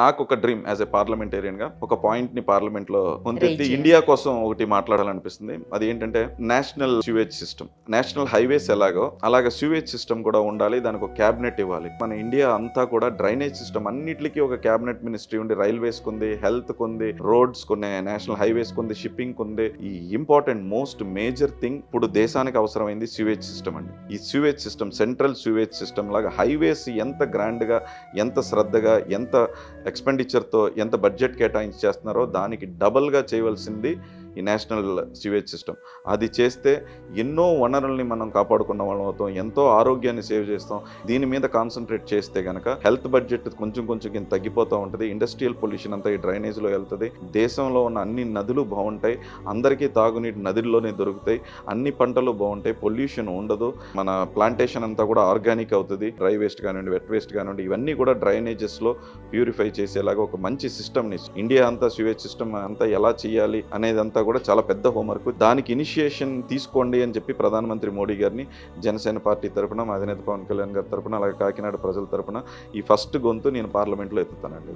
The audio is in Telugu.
నాకు ఒక డ్రీమ్ యాజ్ ఎ పార్లమెంటేరియన్గా ఒక పాయింట్ని పార్లమెంట్లో ముందెత్తి Raise ఇండియా కోసం ఒకటి మాట్లాడాలనిపిస్తుంది. అది ఏంటంటే national sewage system national highways ఎలాగో అలాగే స్యూవేజ్ సిస్టమ్ కూడా ఉండాలి దానికి ఒక క్యాబినెట్ ఇవ్వాలి. మన ఇండియా అంతా కూడా డ్రైనేజ్ సిస్టమ్ అన్నిటికీ ఒక క్యాబినెట్ మినిస్ట్రీ ఉంది రైల్వేస్ ఉంది హెల్త్ ఉంది రోడ్స్ కొన్ని నేషనల్ హైవేస్ ఉంది షిప్పింగ్ ఉంది ఈ ఇంపార్టెంట్ మోస్ట్ మేజర్ థింగ్ ఇప్పుడు దేశానికి అవసరమైంది స్యూవేజ్ సిస్టమ్ అండి. ఈ sewage system central sewage system లాగా హైవేస్ ఎంత గ్రాండ్గా ఎంత శ్రద్ధగా ఎంత ఎక్స్పెండిచర్తో ఎంత బడ్జెట్ కేటాయించి చేస్తున్నారో దానికి డబల్గా చేయవలసింది ఈ నేషనల్ సివేజ్ సిస్టమ్ అది చేస్తే ఎన్నో వనరుల్ని మనం కాపాడుకున్న వాళ్ళం అవుతాం ఎంతో ఆరోగ్యాన్ని సేవ్ చేస్తాం. దీని మీద కాన్సన్ట్రేట్ చేస్తే కనుక హెల్త్ బడ్జెట్ కొంచెం కొంచెం కింద తగ్గిపోతూ ఉంటుంది. ఇండస్ట్రియల్ పొల్యూషన్ అంతా ఈ డ్రైనేజ్లో వెళ్తుంది. దేశంలో ఉన్న అన్ని నదులు బాగుంటాయి. అందరికీ తాగునీటి నదుల్లోనే దొరుకుతాయి. అన్ని పంటలు బాగుంటాయి. పొల్యూషన్ ఉండదు. మన ప్లాంటేషన్ అంతా కూడా ఆర్గానిక్ అవుతుంది. డ్రై వేస్ట్ కానివ్వండి వెట్ వేస్ట్ కానివ్వండి ఇవన్నీ కూడా డ్రైనేజెస్లో ప్యూరిఫై చేసేలాగా ఒక మంచి సిస్టమ్ని ఇండియా అంతా సివేజ్ సిస్టమ్ అంతా ఎలా చేయాలి అనేదంతా కూడా చాలా పెద్ద హోంవర్క్. దానికి ఇనిషియేషన్ తీసుకోండి అని చెప్పి ప్రధానమంత్రి మోడీ గారిని జనసేన పార్టీ తరపున మా అధినేత పవన్ కళ్యాణ్ గారి తరపున అలాగే కాకినాడ ప్రజల తరపున ఈ ఫస్ట్ గొంతు నేను పార్లమెంట్లో ఎత్తుతానండి.